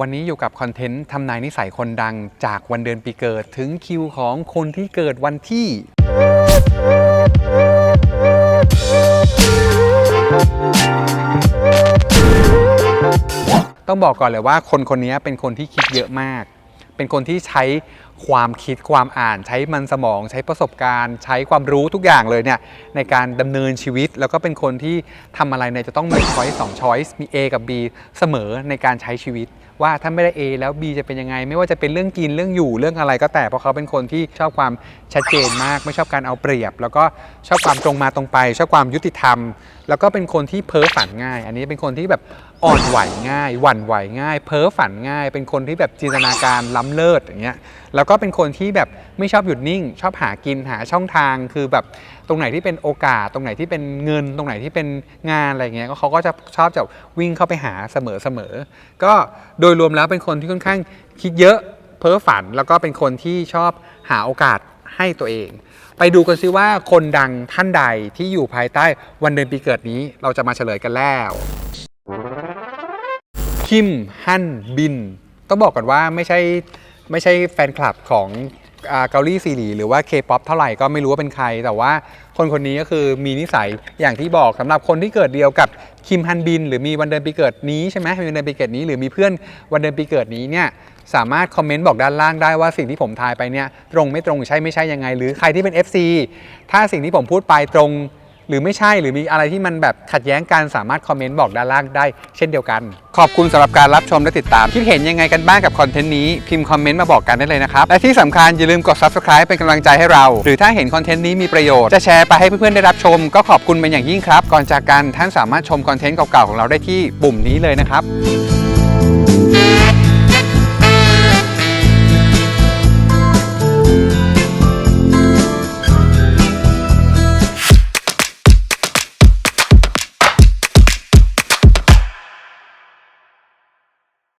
วันนี้อยู่กับคอนเทนต์ทำนายนิสัยคนดังจากวันเดือนปีเกิดถึงคิวของคนที่เกิดวันที่ ต้องบอกก่อนเลยว่าคนคนนี้เป็นคนที่คิดเยอะมาก เป็นคนที่ใช้ ความคิดความอ่านใช้มันสมอง ใช้ประสบการณ์ ใช้ความรู้ทุกอย่างเลยเนี่ยในการดำเนินชีวิต แล้วก็เป็นคนที่ทำอะไรเนี่ยจะต้องมีช้อยสองช้อยส์มี A กับ B เสมอในการใช้ชีวิต ว่าถ้าไม่ได้ A แล้ว B จะเป็นยังไง ไม่ว่าจะเป็นเรื่องกินเรื่องอยู่เรื่องอะไรก็แต่เพราะเขาเป็นคนที่ชอบความชัดเจนมาก ไม่ชอบการเอาเปรียบ แล้วก็ชอบความตรงมาตรงไป ชอบความยุติธรรม แล้วก็เป็นคนที่เพ้อฝันง่าย อันนี้เป็นคนที่แบบอ่อนไหวง่ายหวั่นไหวง่าย เพ้อฝันง่าย เป็นคนที่แบบจินตนาการล้ำเลิศอย่างเงี้ยแล้วก็เป็นคนที่แบบไม่ชอบหยุดนิ่ง ชอบหากินหาช่องทางคือแบบตรงไหนที่เป็นโอกาส ตรงไหนที่เป็นเงิน ตรงไหนที่เป็นงานอะไรเงี้ยก็เขาก็จะชอบจะวิ่งเข้าไปหาเสมอเสมอก็โดยรวมแล้วเป็นคนที่ค่อนข้างคิดเยอะเพ้อฝัน แล้วก็เป็นคนที่ชอบหาโอกาสให้ตัวเอง ไปดูกันซิว่าคนดังท่านใดที่อยู่ภายใต้วันเดือนปีเกิดนี้เราจะมาเฉลยกันแล้วคิมฮันบิน ต้องบอกก่อนว่าไม่ใช่ ไม่ใช่แฟนคลับของเกาหลีซีรีส์หรือว่าเคป๊อปเท่าไหร่ก็ไม่รู้ว่าเป็นใคร แต่ว่าคนคนนี้ก็คือมีนิสัยอย่างที่บอกสำหรับคนที่เกิดเดียวกับคิมฮันบิน หรือมีวันเดือนปีเกิดนี้ใช่ไหมมีวันเดือนปีเกิดนี้หรือมีเพื่อนวันเดือนปีเกิดนี้เนี่ยสามารถคอมเมนต์บอกด้านล่างได้ว่าสิ่งที่ผมทายไปเนี่ยตรงไม่ตรงใช่ไม่ใช่ยังไง หรือใครที่เป็น FC ถ้าสิ่งที่ผมพูดไปตรง หรือไม่ใช่หรือมีอะไรที่มันแบบขัดแย้งกันสามารถคอมเมนต์บอกด้านล่างได้ เช่นเดียวกัน ขอบคุณสำหรับการรับชมและติดตาม คิดเห็นยังไงกันบ้างกับคอนเทนต์นี้พิมพ์คอมเมนต์มาบอกกันได้เลยนะครับ และที่สำคัญอย่าลืมกด subscribe เป็นกำลังใจให้เรา หรือถ้าเห็นคอนเทนต์นี้มีประโยชน์จะแชร์ไปให้เพื่อนๆได้รับชม ก็ขอบคุณเป็นอย่างยิ่งครับก่อนจากกันท่านสามารถชมคอนเทนต์เก่าๆของเราได้ที่ปุ่มนี้เลยนะครับ